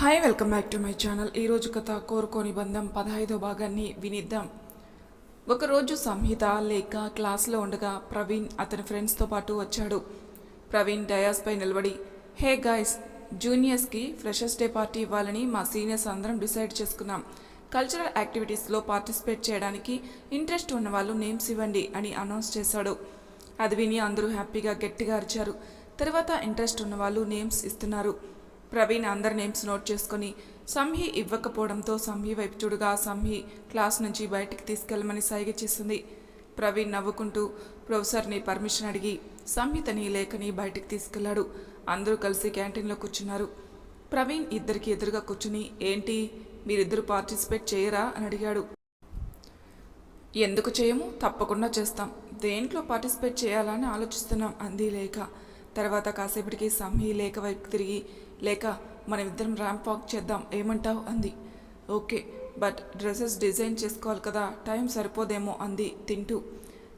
Hi welcome back to my channel ఈరోజు కథ కోరుకోని బంధం పదహైదో భాగాన్ని వినిద్దాం. ఒకరోజు సంహిత లేక క్లాస్లో ఉండగా ప్రవీణ్ అతని ఫ్రెండ్స్తో పాటు వచ్చాడు. ప్రవీణ్ డయాస్పై నిలబడి హే గాయ్స్ జూనియర్స్కి ఫ్రెషర్స్ డే పార్టీ ఇవ్వాలని మా సీనియర్స్ అందరం డిసైడ్ చేసుకున్నాం. కల్చరల్ యాక్టివిటీస్లో పార్టిసిపేట్ చేయడానికి ఇంట్రెస్ట్ ఉన్న వాళ్ళు నేమ్స్ ఇవ్వండి అని అనౌన్స్ చేశాడు. అది విని అందరూ హ్యాపీగా గట్టిగా అరిచారు. తర్వాత ఇంట్రెస్ట్ ఉన్న వాళ్ళు నేమ్స్ ఇస్తున్నారు. ప్రవీణ్ అందరి నేమ్స్ నోట్ చేసుకొని సంహి ఇవ్వకపోవడంతో సంహి వైపు చూడగా సంహి క్లాస్ నుంచి బయటికి తీసుకెళ్ళమని సైగ చేసింది. ప్రవీణ్ నవ్వుకుంటూ ప్రొఫెసర్ని పర్మిషన్ అడిగి సంహితని లేఖని బయటికి తీసుకెళ్ళాడు అందరూ కలిసి క్యాంటీన్లో కూర్చున్నారు. ప్రవీణ్ ఇద్దరికి ఎదురుగా కూర్చుని ఏంటి మీరిద్దరు పార్టిసిపేట్ చేయరా? అని అడిగాడు. ఎందుకు చేయము? తప్పకుండా చేస్తాం. దేంట్లో పార్టిసిపేట్ చేయాలని ఆలోచిస్తున్నాం అంది లేఖ. తర్వాత కాసేపటికి సంహి లేఖ వైపు తిరిగి లేక మనమిద్దరం ర్యాంప్ వాక్ చేద్దాం ఏమంటావు? అంది. ఓకే బట్ డ్రెస్సెస్ డిజైన్ చేసుకోవాలి కదా టైం సరిపోదేమో అంది తింటూ.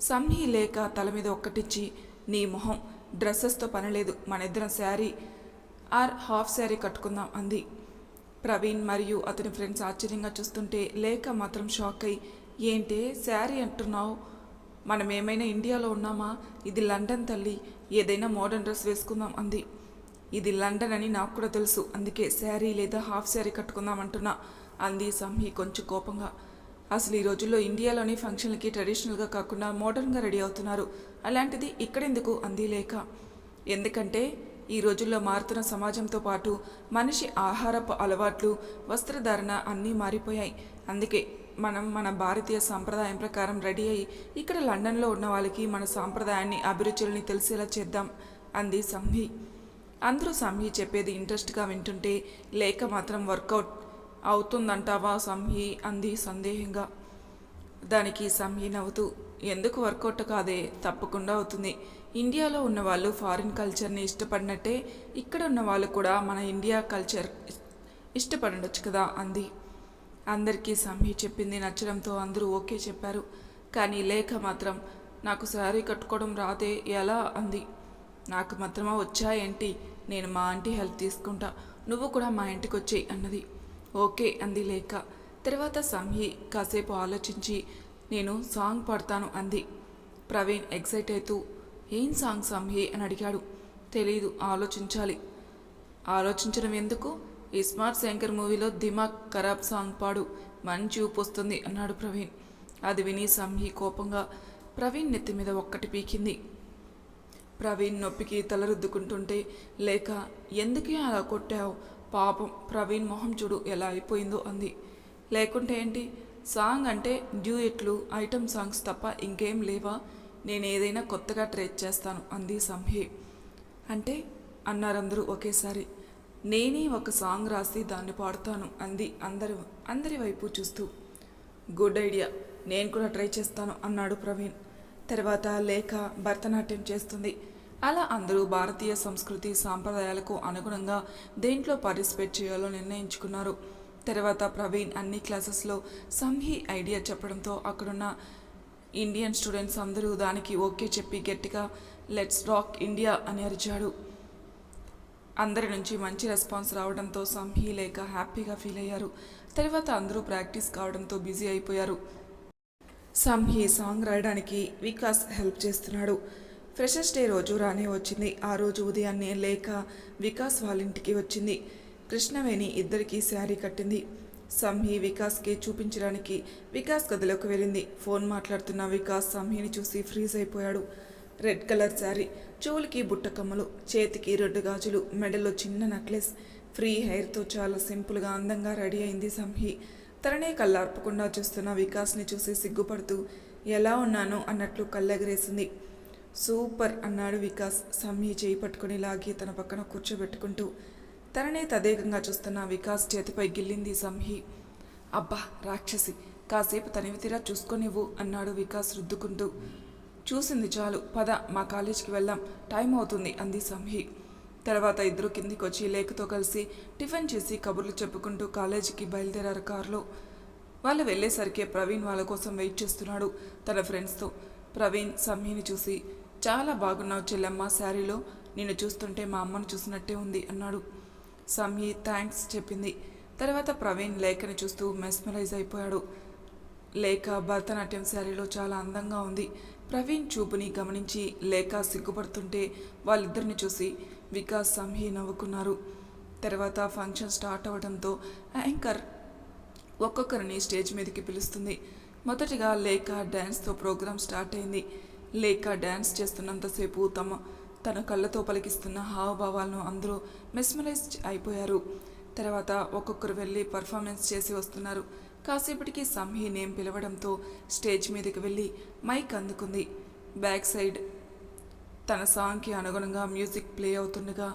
సమ్హి లేక తల మీద ఒక్కటిచ్చి నీ మొహం డ్రెస్సెస్తో పనిలేదు మన ఇద్దరం శారీ ఆర్ హాఫ్ శారీ కట్టుకుందాం అంది. ప్రవీణ్ మరియు అతని ఫ్రెండ్స్ ఆశ్చర్యంగా చూస్తుంటే లేక మాత్రం షాక్ అయి ఏంటే శారీ అంటున్నావు? మనం ఏమైనా ఇండియాలో ఉన్నామా? ఇది లండన్ తల్లి ఏదైనా మోడర్న్ డ్రెస్ వేసుకుందాం అంది. ఇది లండన్ అని నాకు కూడా తెలుసు. అందుకే శారీ లేదా హాఫ్ శారీ కట్టుకుందాం అంటున్నా అంది సంహి కొంచెం కోపంగా. అసలు ఈ రోజుల్లో ఇండియాలోని ఫంక్షన్లకి ట్రెడిషనల్గా కాకుండా మోడర్న్గా రెడీ అవుతున్నారు. అలాంటిది ఇక్కడెందుకు అంది లేక ఎందుకంటే ఈ రోజుల్లో మారుతున్న సమాజంతో పాటు మనిషి ఆహారపు అలవాట్లు వస్త్రధారణ అన్నీ మారిపోయాయి. అందుకే మనం మన భారతీయ సాంప్రదాయం ప్రకారం రెడీ అయ్యి ఇక్కడ లండన్లో ఉన్న వాళ్ళకి మన సాంప్రదాయాన్ని అభిరుచుల్ని తెలిసేలా చేద్దాం అంది సంహి అందరూ సంహి చెప్పేది ఇంట్రెస్ట్గా వింటుంటే లేక మాత్రం వర్కౌట్ అవుతుందంటావా సంహి అంది సందేహంగా. దానికి సంహి నవ్వుతూ ఎందుకు వర్కౌట్ కాదే? తప్పకుండా అవుతుంది. ఇండియాలో ఉన్న వాళ్ళు ఫారిన్ కల్చర్ని ఇష్టపడినట్టే ఇక్కడ ఉన్న వాళ్ళు కూడా మన ఇండియా కల్చర్ ఇష్టపడవచ్చు కదా? అంది. అందరికీ సంహి చెప్పింది నచ్చడంతో అందరూ ఓకే చెప్పారు. కానీ లేఖ మాత్రం నాకు శారీ కట్టుకోవడం రాదే ఎలా? అంది. నాకు మాత్రమా వచ్చా ఏంటి నేను మా ఆంటీ హెల్ప్ తీసుకుంటా. నువ్వు కూడా మా ఇంటికి వచ్చేయి అన్నది. ఓకే అంది లేఖ తర్వాత సంహి కాసేపు ఆలోచించి నేను సాంగ్ పాడతాను అంది. ప్రవీణ్ ఎక్సైట్ అవుతూ ఏం సాంగ్ సంహి అని అడిగాడు. తెలీదు ఆలోచించాలి. ఆలోచించడం ఎందుకు? ఈ స్మార్ట్ శంకర్ మూవీలో దిమాగ్ ఖరాబ్ సాంగ్ పాడు మంచి ఊపు వస్తుంది అన్నాడు ప్రవీణ్. అది విని సంహి కోపంగా ప్రవీణ్ నెత్తి మీద ఒక్కటి పీకింది. ప్రవీణ్ నొప్పికి తల రుద్దుకుంటుంటే లేక ఎందుకే అలా కొట్టావు? పాపం ప్రవీణ్ మొహం చూడు ఎలా అయిపోయిందో అంది. లేకుంటే ఏంటి? సాంగ్ అంటే డ్యూయెట్లు ఐటమ్ సాంగ్స్ తప్ప ఇంకేం లేవా? నేను ఏదైనా కొత్తగా ట్రై చేస్తాను అంది సంహి. అంటే? అన్నారందరూ ఒకేసారి. నేనే ఒక సాంగ్ రాసి దాన్ని పాడుతాను అంది అందరు అందరి వైపు చూస్తూ. Good idea. నేను కూడా ట్రై చేస్తాను అన్నాడు ప్రవీణ్. తర్వాత లేఖ భరతనాట్యం చేస్తుంది. అలా అందరూ భారతీయ సంస్కృతి సాంప్రదాయాలకు అనుగుణంగా దేంట్లో పార్టిసిపేట్ చేయాలో నిర్ణయించుకున్నారు. తర్వాత ప్రవీణ్ అన్ని క్లాసెస్లో సంహి ఐడియా చెప్పడంతో అక్కడున్న ఇండియన్ స్టూడెంట్స్ అందరూ దానికి ఓకే చెప్పి గట్టిగా లెట్స్ రాక్ ఇండియా అని అరిచాడు. అందరి నుంచి మంచి రెస్పాన్స్ రావడంతో సంహి లేక హ్యాపీగా ఫీల్ అయ్యారు. తర్వాత అందరూ ప్రాక్టీస్ కావడంతో బిజీ అయిపోయారు. సంహి సాంగ్ రాయడానికి వికాస్ హెల్ప్ చేస్తున్నాడు. ఫ్రెషర్స్ డే రోజు రానే వచ్చింది. ఆ రోజు ఉదయాన్నే లేక వికాస్ వాళ్ళ ఇంటికి వచ్చింది. కృష్ణవేణి ఇద్దరికి శారీ కట్టింది. సంహి వికాస్కి చూపించడానికి వికాస్ గదిలోకి వెళ్ళింది. ఫోన్ మాట్లాడుతున్న వికాస్ సంహిని చూసి ఫ్రీజ్ అయిపోయాడు. రెడ్ కలర్ శారీ చెవులకి బుట్టకమ్మలు చేతికి రెండు గాజులు మెడలో చిన్న నెక్లెస్ ఫ్రీ హెయిర్తో చాలా సింపుల్గా అందంగా రెడీ అయింది సంహి తననే కళ్ళార్పకుండా చూస్తున్న వికాస్ని చూసి సిగ్గుపడుతూ ఎలా ఉన్నాను? అన్నట్లు కళ్ళెగరేసింది. సూపర్ అన్నాడు వికాస్. సమ్మి చేయి పట్టుకుని లాగి తన పక్కన కూర్చోబెట్టుకుంటూ. తననే తదేకంగా చూస్తున్న వికాస్ చేతిపై గిల్లింది సంహి అబ్బా రాక్షసి కాసేపు తనివి తీరా చూసుకొనివ్వు అన్నాడు వికాస్ రుద్దుకుంటూ. చూసింది చాలు. పద మా కాలేజీకి వెళ్దాం. టైం అవుతుంది అంది సంహి తర్వాత ఇద్దరు కిందికి వచ్చి లేఖతో కలిసి టిఫిన్ చేసి కబుర్లు చెప్పుకుంటూ కాలేజీకి బయలుదేరారు కారులో. వాళ్ళు వెళ్ళేసరికి ప్రవీణ్ వాళ్ళ కోసం వెయిట్ చేస్తున్నాడు తన ఫ్రెండ్స్తో. ప్రవీణ్ సమ్మిని చూసి చాలా బాగున్నావు చెల్లెమ్మ శారీలో. నిన్ను చూస్తుంటే మా అమ్మను చూసినట్టే ఉంది అన్నాడు. సమీ థ్యాంక్స్ చెప్పింది. తర్వాత ప్రవీణ్ లేఖని చూస్తూ మెస్మరైజ్ అయిపోయాడు. లేఖ భరతనాట్యం శారీలో చాలా అందంగా ఉంది. ప్రవీణ్ చూపుని గమనించి లేఖ సిగ్గుపడుతుంటే వాళ్ళిద్దరిని చూసి వికాస్ సంహి నవ్వుకున్నారు. తర్వాత ఫంక్షన్ స్టార్ట్ అవడంతో యాంకర్ ఒక్కొక్కరిని స్టేజ్ మీదకి పిలుస్తుంది. మొదటిగా లేఖ డ్యాన్స్తో ప్రోగ్రాం స్టార్ట్ అయింది. లేక డ్యాన్స్ చేస్తున్నంతసేపు తమ తన కళ్ళతో పలికిస్తున్న హావభావాలను అందరూ మెస్మరైజ్ అయిపోయారు. తర్వాత ఒక్కొక్కరు వెళ్ళి పర్ఫార్మెన్స్ చేసి వస్తున్నారు. కాసేపటికి సంహి నేమ్ పిలవడంతో స్టేజ్ మీదకి వెళ్ళి మైక్ అందుకుంది. బ్యాక్ సైడ్ తన సాంగ్కి అనుగుణంగా మ్యూజిక్ ప్లే అవుతుండగా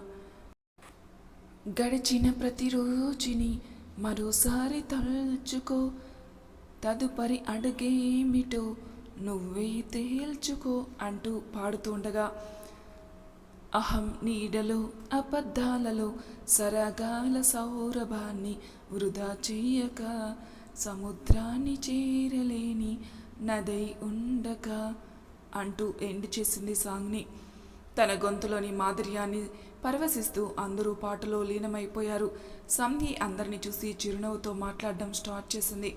గడిచిన ప్రతిరోజుని మరోసారి తలుచుకో తదుపరి అడుగేమిటో నువ్వే తేల్చుకో అంటూ పాడుతూ ఉండగా అహం నీడలో అబద్ధాలలో సరగాల సౌరభాన్ని వృధా చేయక సముద్రాన్ని చేరలేని నదై ఉండక అంటూ ఎండ్ చేసింది సాంగ్ని. తన గొంతులోని మాధుర్యాన్ని పరవశిస్తూ అందరూ పాటలో లీనమైపోయారు. సంధి అందరిని చూసి చిరునవ్వుతో మాట్లాడడం స్టార్ట్ చేసింది.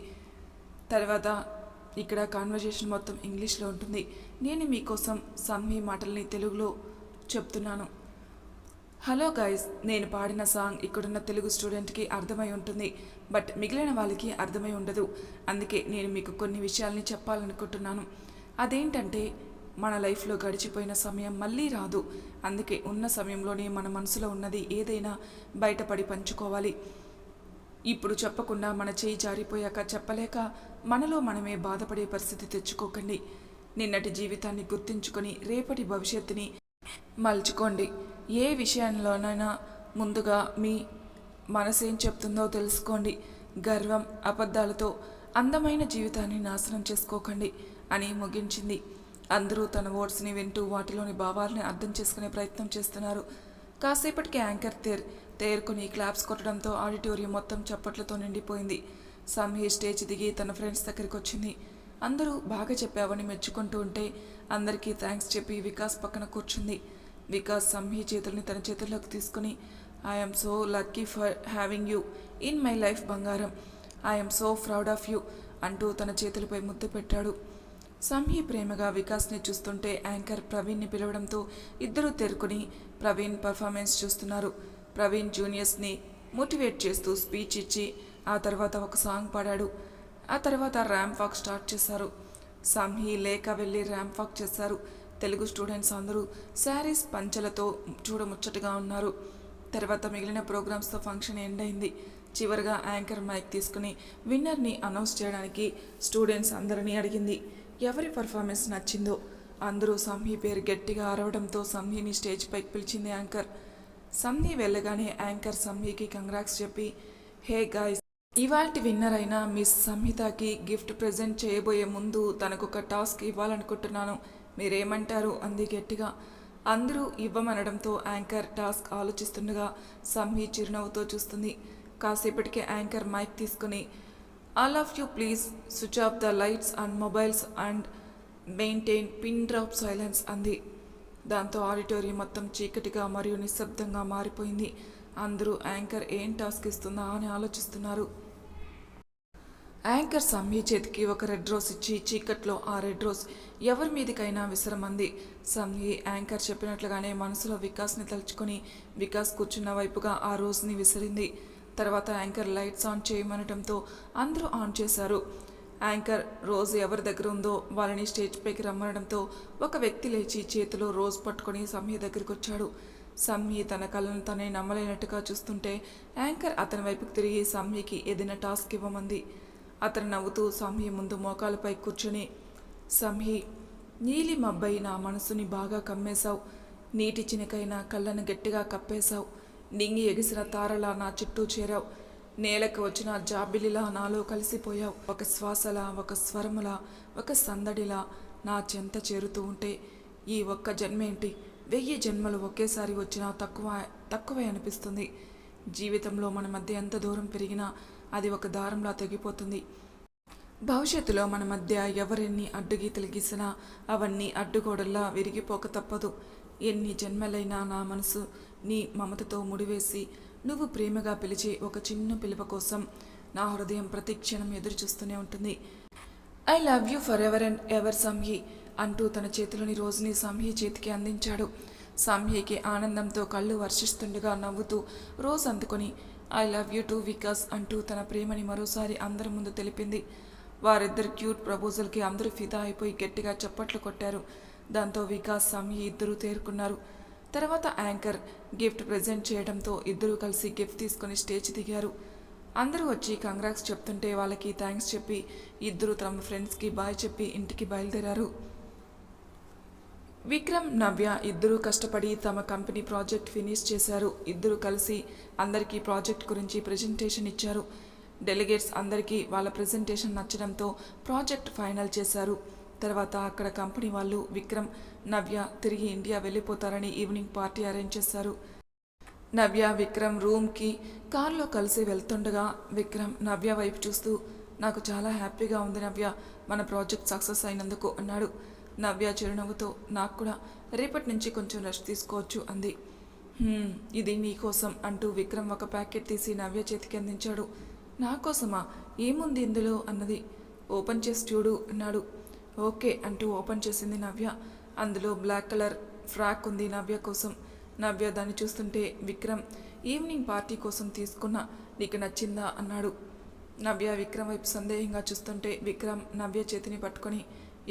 తర్వాత ఇక్కడ కాన్వర్జేషన్ మొత్తం ఇంగ్లీష్లో ఉంటుంది. నేను మీకోసం సంహి మాటల్ని తెలుగులో చెప్తున్నాను. హలో గైస్ నేను పాడిన సాంగ్ ఇక్కడున్న తెలుగు స్టూడెంట్కి అర్థమై ఉంటుంది. బట్ మిగిలిన వాళ్ళకి అర్థమై ఉండదు. అందుకే నేను మీకు కొన్ని విషయాల్ని చెప్పాలనుకుంటున్నాను. అదేంటంటే మన లైఫ్లో గడిచిపోయిన సమయం మళ్ళీ రాదు. అందుకే ఉన్న సమయంలోనే మన మనసులో ఉన్నది ఏదైనా బయటపడి పంచుకోవాలి. ఇప్పుడు చెప్పకుండా మన చేయి జారిపోయాక చెప్పలేక మనలో మనమే బాధపడే పరిస్థితి తెచ్చుకోకండి. నిన్నటి జీవితాన్ని గుర్తించుకొని రేపటి భవిష్యత్తుని మలుచుకోండి. ఏ విషయంలోనైనా ముందుగా మీ మనసేం చెప్తుందో తెలుసుకోండి. గర్వం అబద్ధాలతో అందమైన జీవితాన్ని నాశనం చేసుకోకండి అని ముగించింది. అందరూ తన వర్డ్స్ని వింటూ వాటిలోని భావాలని అర్థం చేసుకునే ప్రయత్నం చేస్తున్నారు. కాసేపటికి యాంకర్ తేర్ తేరుకుని క్లాప్స్ కొట్టడంతో ఆడిటోరియం మొత్తం చప్పట్లతో నిండిపోయింది. సంహి స్టేజ్ దిగి తన ఫ్రెండ్స్ దగ్గరికి వచ్చింది అందరూ బాగా చెప్పావని మెచ్చుకుంటూ ఉంటే అందరికీ థ్యాంక్స్ చెప్పి వికాస్ పక్కన కూర్చుంది. వికాస్ సంహి చేతుల్ని తన చేతుల్లోకి తీసుకుని I'm so lucky for having you in my life బంగారం. I'm so proud of you అంటూ తన చేతులపై ముద్దు పెట్టాడు. సంహి ప్రేమగా వికాస్ని చూస్తుంటే యాంకర్ ప్రవీణ్ని పిలవడంతో ఇద్దరూ తెరుకుని ప్రవీణ్ పర్ఫార్మెన్స్ చూస్తున్నారు. ప్రవీణ్ జూనియర్స్ని మోటివేట్ చేస్తూ స్పీచ్ ఇచ్చి ఆ తర్వాత ఒక సాంగ్ పాడాడు. ఆ తర్వాత ర్యాంప్ వాక్ స్టార్ట్ చేశారు. సంహి లేక వెళ్ళి ర్యాంప్ వాక్ చేశారు. తెలుగు స్టూడెంట్స్ అందరూ శారీస్ పంచలతో చూడముచ్చటగా ఉన్నారు. తర్వాత మిగిలిన ప్రోగ్రామ్స్తో ఫంక్షన్ ఎండ్ అయింది. చివరిగా యాంకర్ మైక్ తీసుకుని విన్నర్ని అనౌన్స్ చేయడానికి స్టూడెంట్స్ అందరినీ అడిగింది. ఎవరి పర్ఫార్మెన్స్ నచ్చిందో? అందరూ సంహి పేరు గట్టిగా అరవడంతో సంహిని స్టేజ్ పైకి పిలిచింది యాంకర్. సంహి వెళ్ళగానే యాంకర్ సమ్మికి కంగ్రాక్స్ చెప్పి హే గాయ్స్ ఇవాల్టి విన్నర్ అయిన మిస్ సంహితకి గిఫ్ట్ ప్రజెంట్ చేయబోయే ముందు తనకు ఒక టాస్క్ ఇవ్వాలనుకుంటున్నాను. మీరేమంటారు? అంది గట్టిగా. అందరూ ఇవ్వమనడంతో యాంకర్ టాస్క్ ఆలోచిస్తుండగా సమ్మి చిరునవ్వుతో చూస్తుంది. కాసేపటికే యాంకర్ మైక్ తీసుకుని all of you please switch off the lights and mobiles and maintain pin drop silence అంది. దాంతో ఆడిటోరియం మొత్తం చీకటిగా మరియు నిశ్శబ్దంగా మారిపోయింది. అందరూ యాంకర్ ఏం టాస్క్ ఇస్తుందా అని ఆలోచిస్తున్నారు. యాంకర్ సమ్మి చేతికి ఒక రెడ్ రోజ్ ఇచ్చి చీకట్లో ఆ రెడ్ రోజ్ ఎవరి మీదికైనా విసరమంది. సమ్మి యాంకర్ చెప్పినట్లుగానే మనసులో వికాస్ని తలుచుకొని వికాస్ కూర్చున్న వైపుగా ఆ రోజుని విసిరింది. తర్వాత యాంకర్ లైట్స్ ఆన్ చేయమనడంతో అందరూ ఆన్ చేశారు. యాంకర్ రోజ్ ఎవరి దగ్గర ఉందో వాళ్ళని స్టేజ్ పైకి రమ్మనడంతో ఒక వ్యక్తి లేచి చేతిలో రోజ్ పట్టుకొని సమ్య దగ్గరికి వచ్చాడు. సమ్మి తన కళ్ళను తనే నమ్మలేనట్టుగా చూస్తుంటే యాంకర్ అతని వైపుకి తిరిగి సమ్మికి ఏదైనా టాస్క్ ఇవ్వమంది. అతను నవ్వుతూ సంహి ముందు మోకాలపై కూర్చొని సంహి నీలి మబ్బయి నా మనసుని బాగా కమ్మేశావు. నీటి చినకైన కళ్ళను గట్టిగా కప్పేశావు. నింగి ఎగిసిన తారలా నా చుట్టూ చేరావు. నేలకు వచ్చిన జాబిలిలా నాలో కలిసిపోయావు. ఒక శ్వాసలా ఒక స్వరములా ఒక సందడిలా నా చెంత చేరుతూ ఉంటే ఈ ఒక్క జన్మేంటి? వెయ్యి జన్మలు ఒకేసారి వచ్చినా తక్కువ తక్కువే అనిపిస్తుంది. జీవితంలో మన మధ్య ఎంత దూరం పెరిగినా అది ఒక దారంలా తెగిపోతుంది. భవిష్యత్తులో మన మధ్య ఎవరెన్ని అడ్డుగీతలు గీసినా అవన్నీ అడ్డుగోడల్లా విరిగిపోక తప్పదు. ఎన్ని జన్మలైనా నా మనసు నీ మమతతో ముడివేసి నువ్వు ప్రేమగా పిలిచే ఒక చిన్న పిలువ కోసం నా హృదయం ప్రతి క్షణం ఎదురు చూస్తూనే ఉంటుంది. I love you forever and ever Samhi అంటూ తన చేతిలోని రోజుని సంహి చేతికి అందించాడు. సంహికి ఆనందంతో కళ్ళు వర్షిస్తుండగా నవ్వుతూ రోజ్ అందుకొని I love you too Vikas అంటూ తన ప్రేమని మరోసారి అందరి ముందు తెలిపింది. వారిద్దరు క్యూట్ ప్రపోజల్కి అందరూ ఫిదా అయిపోయి గట్టిగా చప్పట్లు కొట్టారు. దాంతో వికాస్ సంహి ఇద్దరూ తేరుకున్నారు. తర్వాత యాంకర్ గిఫ్ట్ ప్రజెంట్ చేయడంతో ఇద్దరూ కలిసి గిఫ్ట్ తీసుకొని స్టేజ్ దిగారు. అందరూ వచ్చి కంగ్రాక్స్ చెప్తుంటే వాళ్ళకి థ్యాంక్స్ చెప్పి ఇద్దరు తమ ఫ్రెండ్స్కి బాయ్ చెప్పి ఇంటికి బయలుదేరారు. విక్రమ్ నవ్య ఇద్దరూ కష్టపడి తమ కంపెనీ ప్రాజెక్ట్ ఫినిష్ చేశారు. ఇద్దరూ కలిసి అందరికీ ప్రాజెక్ట్ గురించి ప్రెజెంటేషన్ ఇచ్చారు. డెలిగేట్స్ అందరికీ వాళ్ళ ప్రెజెంటేషన్ నచ్చడంతో ప్రాజెక్ట్ ఫైనల్ చేశారు. తర్వాత అక్కడ కంపెనీ వాళ్ళు విక్రమ్ నవ్య తిరిగి ఇండియా వెళ్ళిపోతారని ఈవినింగ్ పార్టీ అరేంజ్ చేశారు. నవ్య విక్రమ్ రూమ్కి కారులో కలిసి వెళ్తుండగా విక్రమ్ నవ్య వైపు చూస్తూ నాకు చాలా హ్యాపీగా ఉంది నవ్య మన ప్రాజెక్ట్ సక్సెస్ అయినందుకు అన్నాడు. నవ్య చిరునవ్వుతో నాకు కూడా రేపటి నుంచి కొంచెం రెస్ట్ తీసుకోవచ్చు అంది. ఇది నీకోసం అంటూ విక్రమ్ ఒక ప్యాకెట్ తీసి నవ్య చేతికి అందించాడు. నా కోసమా? ఏముంది ఇందులో? అన్నది. ఓపెన్ చేసి చూడు అన్నాడు. ఓకే అంటూ ఓపెన్ చేసింది నవ్య. అందులో బ్లాక్ కలర్ ఫ్రాక్ ఉంది నవ్య కోసం. నవ్య దాన్ని చూస్తుంటే విక్రమ్ ఈవినింగ్ పార్టీ కోసం తీసుకున్న నీకు నచ్చిందా అన్నాడు. నవ్య విక్రమ్ వైపు సందేహంగా చూస్తుంటే విక్రమ్ నవ్య చేతిని పట్టుకొని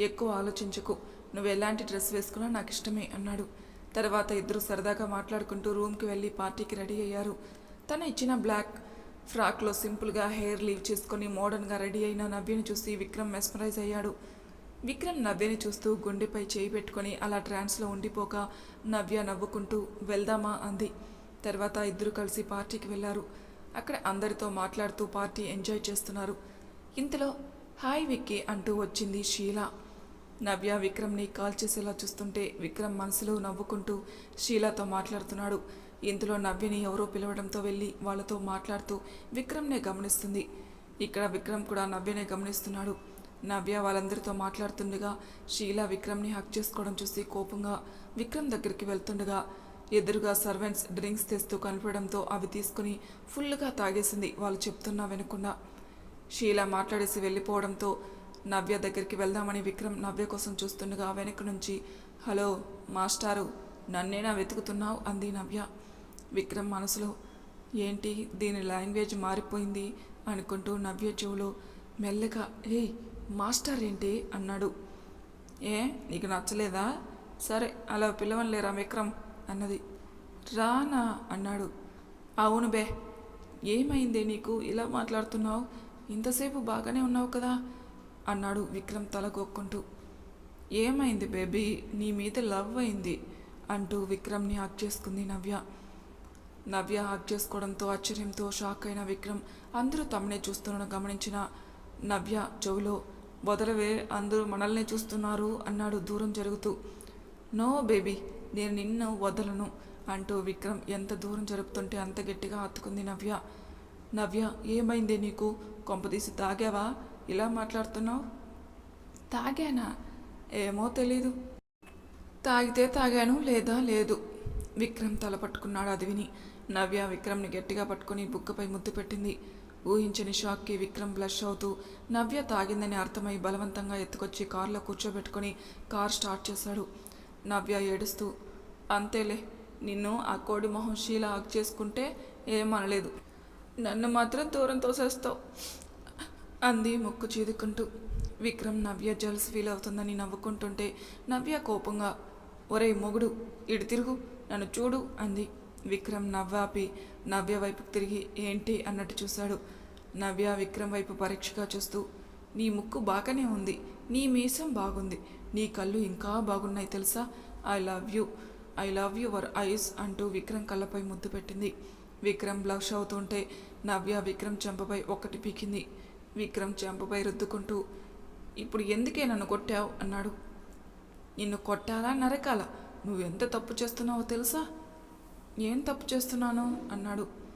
ఎక్కువ ఆలోచించకు. నువ్వు ఎలాంటి డ్రెస్ వేసుకున్నా నాకు ఇష్టమే అన్నాడు. తర్వాత ఇద్దరు సరదాగా మాట్లాడుకుంటూ రూమ్కి వెళ్ళి పార్టీకి రెడీ అయ్యారు. తను ఇచ్చిన బ్లాక్ ఫ్రాక్లో సింపుల్గా హెయిర్ లీవ్ చేసుకొని మోడర్న్గా రెడీ అయిన నవ్యని చూసి విక్రమ్ మెస్మరైజ్ అయ్యాడు. విక్రమ్ నవ్యని చూస్తూ గుండెపై చేయి పెట్టుకొని అలా ట్రాన్స్లో ఉండిపోక నవ్య నవ్వుకుంటూ వెళ్దామా? అంది. తర్వాత ఇద్దరు కలిసి పార్టీకి వెళ్ళారు అక్కడ అందరితో మాట్లాడుతూ పార్టీ ఎంజాయ్ చేస్తున్నారు. ఇంతలో హాయ్ విక్కీ అంటూ వచ్చింది షీలా. నవ్య విక్రమ్ని కాల్ చేసేలా చూస్తుంటే విక్రమ్ మనసులో నవ్వుకుంటూ షీలాతో మాట్లాడుతున్నాడు. ఇంతలో నవ్యని ఎవరో పిలవడంతో వెళ్ళి వాళ్ళతో మాట్లాడుతూ విక్రమ్నే గమనిస్తుంది. ఇక్కడ విక్రమ్ కూడా నవ్యనే గమనిస్తున్నాడు. నవ్య వాళ్ళందరితో మాట్లాడుతుండగా షీలా విక్రమ్ని హక్ చేసుకోవడం చూసి కోపంగా విక్రమ్ దగ్గరికి వెళ్తుండగా ఎదురుగా సర్వెంట్స్ డ్రింక్స్ తెస్తూ కనపడంతో అవి తీసుకుని ఫుల్గా తాగేసింది వాళ్ళు చెప్తున్నా వినకుండా. షీలా మాట్లాడేసి వెళ్ళిపోవడంతో నవ్య దగ్గరికి వెళ్దామని విక్రమ్ నవ్య కోసం చూస్తుండగా వెనక నుంచి హలో మాస్టారు నన్నేనా వెతుకుతున్నావు? అంది నవ్య. విక్రమ్ మనసులో ఏంటి దీని లాంగ్వేజ్ మారిపోయింది? అనుకుంటూ నవ్య చెవులో మెల్లగా ఏయ్ మాస్టర్ ఏంటి? అన్నాడు. ఏ నీకు నచ్చలేదా? సరే అలా పిలవలేరా విక్రమ్ అన్నది. రానా? అన్నాడు. అవును బే. ఏమైంది నీకు? ఇలా మాట్లాడుతున్నావు? ఇంతసేపు బాగానే ఉన్నావు కదా? అన్నాడు విక్రమ్ తలగొక్కుంటూ ఏమైంది బేబీ? నీ మీద లవ్ అయింది అంటూ విక్రమ్ని హక్ చేసుకుంది నవ్య. నవ్య హక్ చేసుకోవడంతో ఆశ్చర్యంతో షాక్ అయిన విక్రమ్ అందరూ తమనే చూస్తున్న గమనించిన నవ్య చెవులో వదలవే అందరూ మనల్ని చూస్తున్నారు అన్నాడు దూరం జరుగుతూ. నో బేబీ నేను నిన్ను వదలను అంటూ విక్రమ్ ఎంత దూరం జరుపుతుంటే అంత గట్టిగా హత్తుకుంది నవ్య. నవ్య ఏమైంది నీకు? కొంపదీసి తాగావా? ఇలా మాట్లాడుతున్నావు? తాగానా? ఏమో తెలీదు. తాగితే తాగాను లేదా లేదు. విక్రమ్ తల పట్టుకున్నాడు అది విని నవ్య విక్రమ్ని గట్టిగా పట్టుకుని బుక్కపై ముద్దు పెట్టింది. ఊహించని షాక్కి విక్రమ్ బ్లష్ అవుతూ నవ్య తాగిందని అర్థమై బలవంతంగా ఎత్తుకొచ్చి కారులో కూర్చోబెట్టుకుని కార్ స్టార్ట్ చేశాడు. నవ్య ఏడుస్తూ అంతేలే నిన్ను ఆ కోడి మొహం షీల హక్ చేసుకుంటే ఏమనలేదు. నన్ను మాత్రం దూరం తోసేస్తావు. అంది ముక్కు చీదుకుంటూ. విక్రమ్ నవ్య జల్స్ ఫీల్ అవుతుందని నవ్వుకుంటుంటే నవ్య కోపంగా ఒరే మొగుడు ఇటు తిరుగు నన్ను చూడు అంది. విక్రమ్ నవ్వాపి నవ్య వైపుకు తిరిగి ఏంటి? అన్నట్టు చూశాడు. నవ్య విక్రమ్ వైపు పరీక్షగా చూస్తూ నీ ముక్కు బాగానే ఉంది. నీ మీసం బాగుంది. నీ కళ్ళు ఇంకా బాగున్నాయి తెలుసా? I love you. I love your eyes అంటూ విక్రమ్ కళ్ళపై ముద్దు పెట్టింది. విక్రమ్ బ్లష్ అవుతుంటే నవ్య విక్రమ్ చెంపపై ఒక్కటి పీకింది. విక్రమ్ చెంపపై రుద్దుకుంటూ ఇప్పుడు ఎందుకే నన్ను కొట్టావు? అన్నాడు. నిన్ను కొట్టాలా? నరకాలా? నువ్వెంత తప్పు చేస్తున్నావో తెలుసా? ఏం తప్పు చేస్తున్నాను? అన్నాడు.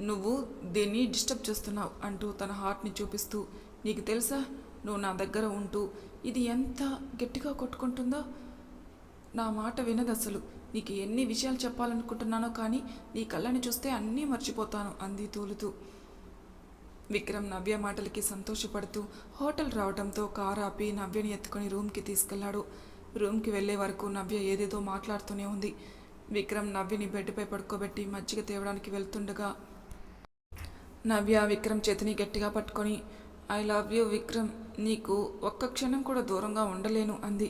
నువ్వు దీన్ని డిస్టర్బ్ చేస్తున్నావు అంటూ తన హార్ట్ని చూపిస్తూ నీకు తెలుసా? నువ్వు నా దగ్గర ఉంటూ ఇది ఎంత గట్టిగా కొట్టుకుంటుందో? నా మాట వినదు అసలు. నీకు ఎన్ని విషయాలు చెప్పాలనుకుంటున్నానో కానీ నీ కళ్ళని చూస్తే అన్నీ మర్చిపోతాను అంది తూలుతూ. విక్రమ్ నవ్య మాటలకి సంతోషపడుతూ హోటల్ రావడంతో కారు ఆపి నవ్యని ఎత్తుకొని రూమ్కి తీసుకెళ్ళాడు. రూమ్కి వెళ్ళే వరకు నవ్య ఏదేదో మాట్లాడుతూనే ఉంది. విక్రమ్ నవ్యని బెడ్పై పడుకోబెట్టి మజ్జిగ తేవడానికి వెళ్తుండగా నవ్య విక్రమ్ చేతిని గట్టిగా పట్టుకొని ఐ లవ్ యూ విక్రమ్ నీకు ఒక్క క్షణం కూడా దూరంగా ఉండలేను అంది.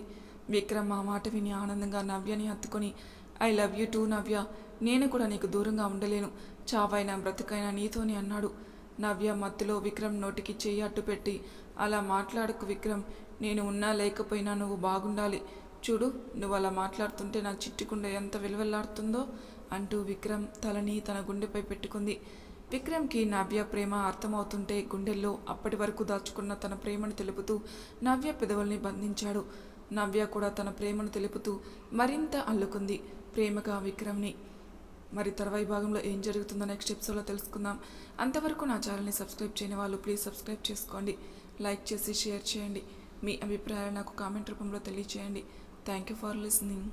విక్రమ్ ఆ మాట విని ఆనందంగా నవ్యని హత్తుకొని I love you too Navya నేను కూడా నీకు దూరంగా ఉండలేను చావైనా బ్రతికైనా నీతోని అన్నాడు. నవ్య మత్తులో విక్రమ్ నోటికి చెయ్యి అట్టు పెట్టి అలా మాట్లాడకు విక్రమ్ నేను ఉన్నా లేకపోయినా నువ్వు బాగుండాలి. చూడు నువ్వు అలా మాట్లాడుతుంటే నా చిట్టుకుండ ఎంత విలువెల్లాడుతుందో అంటూ విక్రమ్ తలని తన గుండెపై పెట్టుకుంది. విక్రమ్కి నవ్య ప్రేమ అర్థమవుతుంటే గుండెల్లో అప్పటి వరకు దాచుకున్న తన ప్రేమను తెలుపుతూ నవ్య పెదవుల్ని బంధించాడు. నవ్య కూడా తన ప్రేమను తెలుపుతూ మరింత అల్లుకుంది ప్రేమగా విక్రమ్ని. మరి తర్వాయి భాగంలో ఏం జరుగుతుందో నెక్స్ట్ ఎపిసోడ్లో తెలుసుకుందాం. అంతవరకు నా ఛానల్ని సబ్స్క్రైబ్ చేయని వాళ్ళు ప్లీజ్ సబ్స్క్రైబ్ చేసుకోండి. లైక్ చేసి షేర్ చేయండి. మీ అభిప్రాయాలు నాకు కామెంట్ రూపంలో తెలియచేయండి. Thank you for listening.